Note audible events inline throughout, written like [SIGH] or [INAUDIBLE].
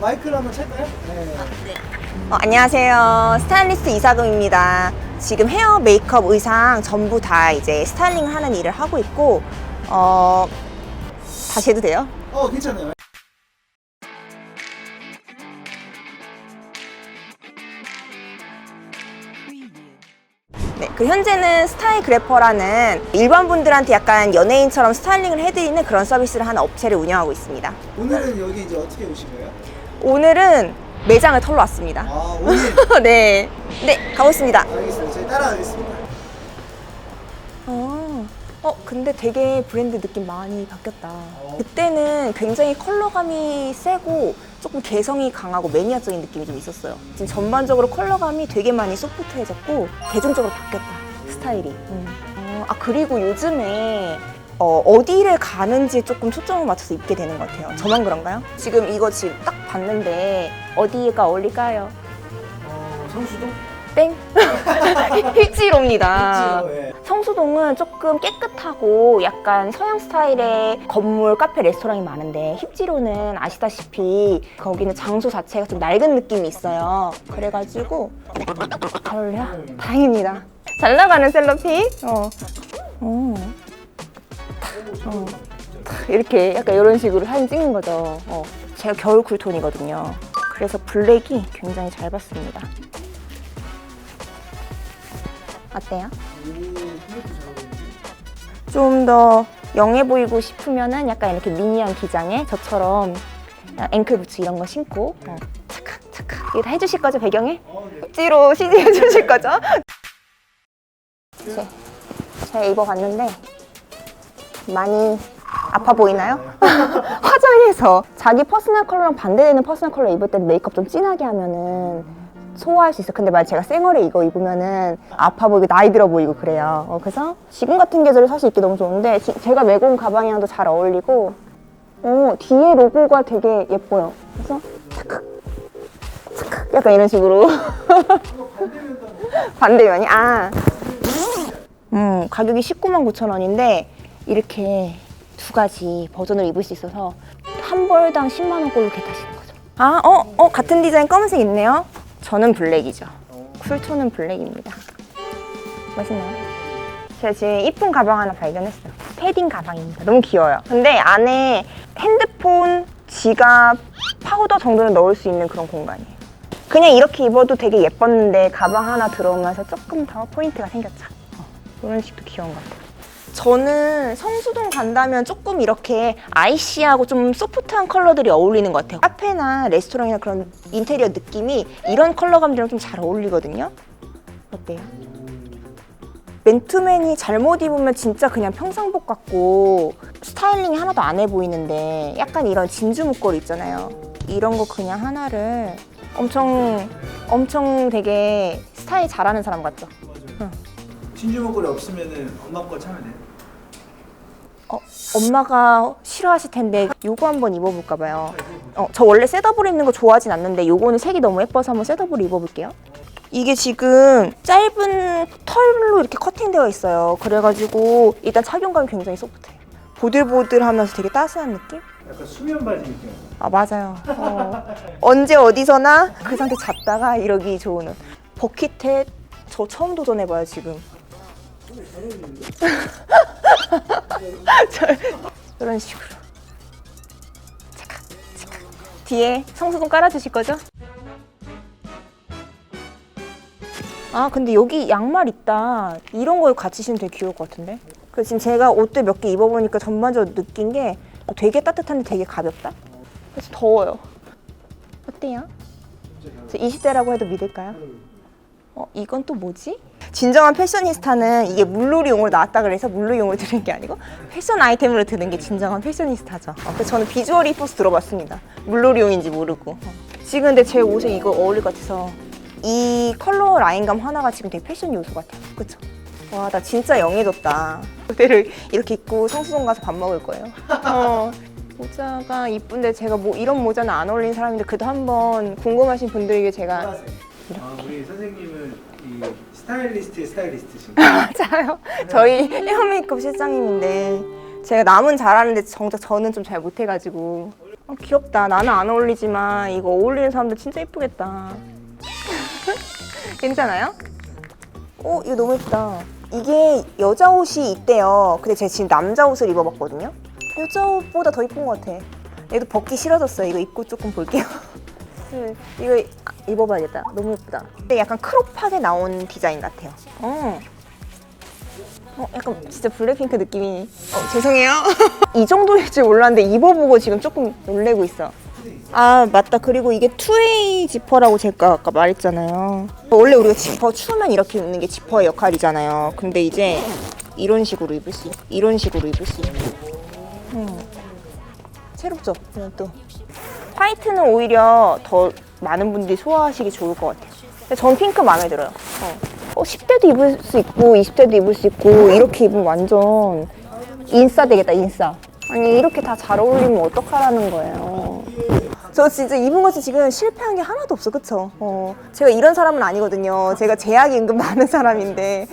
마이크를 한번 찰까요? 네. 어, 안녕하세요. 스타일리스트 이사금입니다. 지금 헤어, 메이크업, 의상 전부 다 이제 스타일링 하는 일을 하고 있고, 어, 다시 해도 돼요? 어, 괜찮아요. 네. 그 현재는 스타일 그래퍼라는 일반 분들한테 약간 연예인처럼 스타일링을 해드리는 그런 서비스를 하는 업체를 운영하고 있습니다. 오늘은 여기 이제 어떻게 오신 거예요? 오늘은 매장을 털러 왔습니다. 아, 오늘. [LAUGHS] 네. 네, 가보겠습니다. 알겠습니다. 저희 따라가겠습니다. 어, 어, 근데 되게 브랜드 느낌 많이 바뀌었다. 그때는 굉장히 컬러감이 세고 조금 개성이 강하고 매니아적인 느낌이 좀 있었어요. 지금 전반적으로 컬러감이 되게 많이 소프트해졌고 대중적으로 바뀌었다. 스타일이. 음. 어, 아, 그리고 요즘에 어, 어디를 가는지 조금 초점을 맞춰서 입게 되는 것 같아요. 저만 그런가요? 지금 이거 지금 딱 봤는데 어디가 어울릴까요? 어, 성수동? 땡! [LAUGHS] 힐지로입니다. 있지요, 예. 성수동은 조금 깨끗하고 약간 서양 스타일의 건물, 카페, 레스토랑이 많은데 힙지로는 아시다시피 거기는 장소 자체가 좀 낡은 느낌이 있어요. 그래가지고 잘 어울려? 다행입니다. 잘 나가는 셀럽핑? 어. 어. 어. 이렇게 약간 이런 식으로 사진 찍는 거죠. 어. 제가 겨울 쿨톤이거든요. 그래서 블랙이 굉장히 잘 봤습니다. 어때요? 좀 더 영해 보이고 싶으면은 약간 이렇게 미니한 기장에 저처럼 앵클 부츠 이런 거 신고 어, 착각 착각 이거 다 해주실 거죠 배경에? 억지로 CG 해주실 거죠? [LAUGHS] 제, 제가 입어봤는데 많이 아파 보이나요? [LAUGHS] 화장해서 자기 퍼스널 컬러랑 반대되는 퍼스널 컬러 입을 때는 메이크업 좀 진하게 하면은 소화할 수 있어. 근데 만약 제가 생얼에 이거 입으면은 아파 보이고 나이 들어 보이고 그래요. 어, 그래서 지금 같은 계절에 사실 입기 너무 좋은데 지- 제가 메고 온 가방이랑도 잘 어울리고 어, 뒤에 로고가 되게 예뻐요. 그래서 착각 착각 약간 이런 식으로 [LAUGHS] 반대면이 아 음, 가격이 19만 9천 원인데 이렇게 두 가지 버전을 입을 수 있어서 한 벌당 10만 원꼴로 타시는 거죠. 아, 어, 어, 같은 디자인 검은색 있네요. 저는 블랙이죠. 쿨톤은 블랙입니다. 멋있나요? 제가 지금 이쁜 가방 하나 발견했어요. 패딩 가방입니다. 너무 귀여워요. 근데 안에 핸드폰, 지갑, 파우더 정도는 넣을 수 있는 그런 공간이에요. 그냥 이렇게 입어도 되게 예뻤는데 가방 하나 들어오면서 조금 더 포인트가 생겼죠. 어, 이런 식도 귀여운 것 같아요. 저는 성수동 간다면 조금 이렇게 아이시하고 좀 소프트한 컬러들이 어울리는 것 같아요. 카페나 레스토랑이나 그런 인테리어 느낌이 이런 컬러감들이랑 좀 잘 어울리거든요. 어때요? 맨투맨이 잘못 입으면 진짜 그냥 평상복 같고 스타일링이 하나도 안 해 보이는데 약간 이런 진주 목걸이 있잖아요. 이런 거 그냥 하나를 엄청 엄청 되게 스타일 잘하는 사람 같죠? 진주 목걸이 없으면은 엄마 거 차면 돼요. 어, 엄마가 싫어하실 텐데 요거 한번 입어볼까 봐요. 어, 저 원래 셋업으로 입는 거 좋아하진 않는데 요거는 색이 너무 예뻐서 한번 셋업으로 입어볼게요. 이게 지금 짧은 털로 이렇게 커팅되어 있어요. 그래가지고 일단 착용감이 굉장히 소프트해요. 보들보들하면서 되게 따스한 느낌? 약간 수면 바지 느낌. 아 맞아요. 어. 언제 어디서나 그 상태 잡다가 이러기 좋은 옷. 버킷햇 저 처음 도전해봐요 지금. 저, 이런 식으로. 착각, 착각. 뒤에 성수동 깔아주실 거죠? 아 근데 여기 양말 있다. 이런 거 같이 신으면 되게 귀여울 것 같은데. 그 지금 제가 옷들 몇 개 입어보니까 전반적으로 느낀 게 어, 되게 따뜻한데 되게 가볍다. 그래서 더워요. 어때요? 저 20대라고 해도 믿을까요? 어, 이건 또 뭐지? 진정한 패셔니스타는 이게 물놀이용으로 나왔다 그래서 물놀이용으로 드는 게 아니고 패션 아이템으로 드는 게 진정한 패셔니스타죠. 어, 그래서 저는 비주얼이 이뻐서 들어봤습니다. 물놀이용인지 모르고. 어. 지금 근데 제 옷에 이거 어울릴 것 같아서 이 컬러 라인감 하나가 지금 되게 패션 요소 같아요. 그쵸? 와, 나 진짜 영해졌다. 그대를 이렇게 입고 성수동 가서 밥 먹을 거예요. 어. 모자가 이쁜데 제가 뭐 이런 모자는 안 어울리는 사람인데 그래도 한번 궁금하신 분들에게 제가 아, 우리 선생님은 이 스타일리스트의 스타일리스트신 맞아요. 저희 헤어 메이크업 실장님인데 제가 남은 잘하는데 정작 저는 좀 잘 못해가지고 어, 귀엽다. 나는 안 어울리지만 이거 어울리는 사람들 진짜 예쁘겠다. [LAUGHS] 괜찮아요? 어, 이거 너무 예쁘다. 이게 여자 옷이 있대요. 근데 제가 지금 남자 옷을 입어봤거든요. 여자 옷보다 더 예쁜 것 같아. 얘도 벗기 싫어졌어요. 이거 입고 조금 볼게요. [LAUGHS] 네, 이거 입어봐야겠다. 너무 예쁘다. 근데 약간 크롭하게 나온 디자인 같아요. 어. 어, 약간 진짜 블랙핑크 느낌이. 어, 죄송해요. [LAUGHS] 이 정도일 줄 몰랐는데 입어보고 지금 조금 놀래고 있어. 아, 맞다. 그리고 이게 투웨이 지퍼라고 제가 아까 말했잖아요. 원래 우리가 지퍼 추우면 이렇게 입는 게 지퍼의 역할이잖아요. 근데 이제 이런 식으로 입을 수, 있- 이런 식으로 입을 수. 음. 새롭죠? 그냥 또. 화이트는 오히려 더 많은 분들이 소화하시기 좋을 것 같아요. 근데 전 핑크 마음에 들어요. 어. 어, 10대도 입을 수 있고 20대도 입을 수 있고 이렇게 입으면 완전 인싸 되겠다 인싸. 아니 이렇게 다 잘 어울리면 어떡하라는 거예요. 저 진짜 입은 것이 지금 실패한 게 하나도 없어 그쵸? 어, 제가 이런 사람은 아니거든요. 제가 제약이 은근 많은 사람인데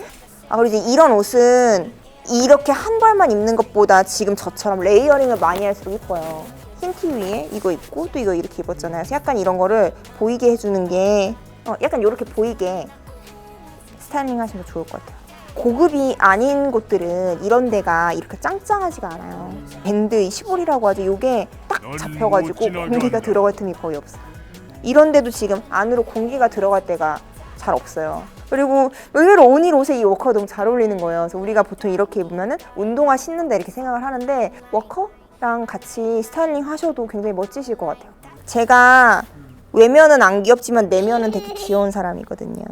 아 그리고 이제 이런 옷은 이렇게 한 벌만 입는 것보다 지금 저처럼 레이어링을 많이 할수록 이뻐요. 흰티 위에 이거 입고 또 이거 이렇게 입었잖아요. 그래서 약간 이런 거를 보이게 해주는 게 어, 약간 이렇게 보이게 스타일링 하시면 좋을 것 같아요. 고급이 아닌 곳들은 이런 데가 이렇게 짱짱하지가 않아요. 밴드 이 시볼이라고 하죠. 요게 딱넌 잡혀가지고. 공기가 들어갈 틈이 거의 없어요. 이런 데도 지금 안으로 공기가 들어갈 때가 잘 없어요. 그리고 의외로 오닐 옷에 이 워커가 너무 잘 어울리는 거예요. 그래서 우리가 보통 이렇게 입으면은 운동화 신는다 이렇게 생각을 하는데 워커 랑 같이 스타일링 하셔도 굉장히 멋지실 것 같아요. 제가 외면은 안 귀엽지만 내면은 되게 귀여운 사람이거든요.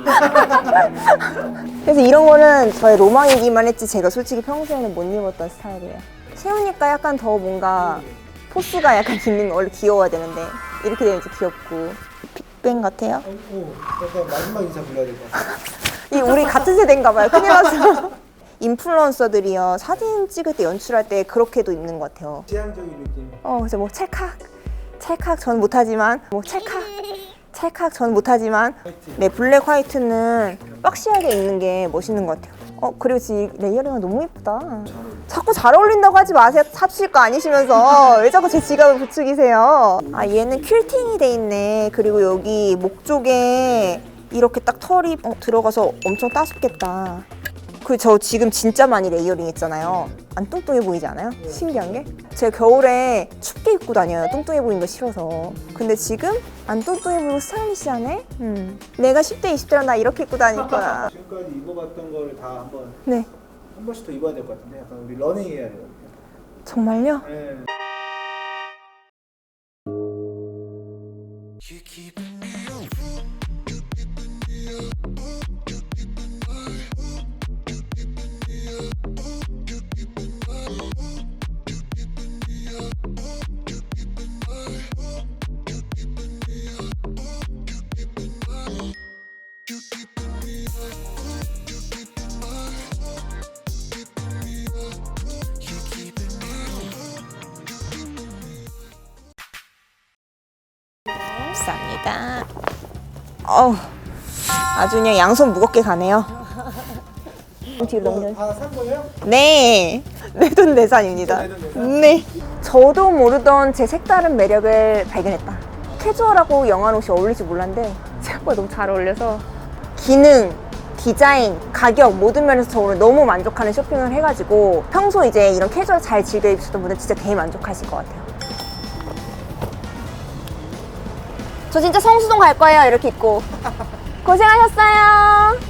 [LAUGHS] 그래서 이런 거는 저의 로망이기만 했지 제가 솔직히 평소에는 못 입었던 스타일이에요. 세우니까 약간 더 뭔가 포스가 약간 [LAUGHS] 있는 거 원래 귀여워야 되는데 이렇게 되면 이제 귀엽고 빅뱅 같아요. 오, 약간 마지막 인사 불러야 될 것 같아. [LAUGHS] 이 우리 같은 세대인가 봐요. 큰일 났어. 인플루언서들이요 사진 찍을 때 연출할 때 그렇게도 입는 것 같아요. 지향적인 느낌. 어 그래서 뭐 찰칵 찰칵 전 못하지만 뭐 찰칵 찰칵 전 못하지만 네 블랙 화이트는 박시하게 입는 게 멋있는 것 같아요. 어 그리고 지금 이 레이어링은 너무 예쁘다. 자꾸 잘 어울린다고 하지 마세요. 사주실 거 아니시면서 왜 자꾸 제 지갑을 부추기세요? 아 얘는 퀼팅이 돼 있네. 그리고 여기 목 쪽에 이렇게 딱 털이 어, 들어가서 엄청 따숩겠다. 그 저 지금 진짜 많이 레이어링 했잖아요. 안 뚱뚱해 보이지 않아요? 신기한 게 제가 겨울에 춥게 입고 다녀요. 뚱뚱해 보이는 거 싫어서. 근데 지금 안 뚱뚱해 보이고 스타일리시하네. 음. 내가 10대 20대랑 나 이렇게 입고 다닐 거야. [LAUGHS] 지금까지 입어봤던 거를 다 한번 네, 한 번씩 더 입어야 될 것 같은데 약간 우리 러닝 해야 돼요. 정말요? 네. 감사합니다. 어우, 아주 그냥 양손 무겁게 가네요. 뒤로 넘겨. 다산 거예요? 네, 내돈 내산입니다. 내돈내산? 네. 저도 모르던 제 색다른 매력을 발견했다. 캐주얼하고 영한 옷이 어울릴지 몰랐는데 생각보다 너무 잘 어울려서 기능, 디자인, 가격 모든 면에서 저 오늘 너무 만족하는 쇼핑을 해가지고 평소 이제 이런 캐주얼 잘 즐겨 입으셨던 분들 진짜 대만족하실 것 같아요. 저 진짜 성수동 갈 거예요 이렇게 입고 [LAUGHS] 고생하셨어요.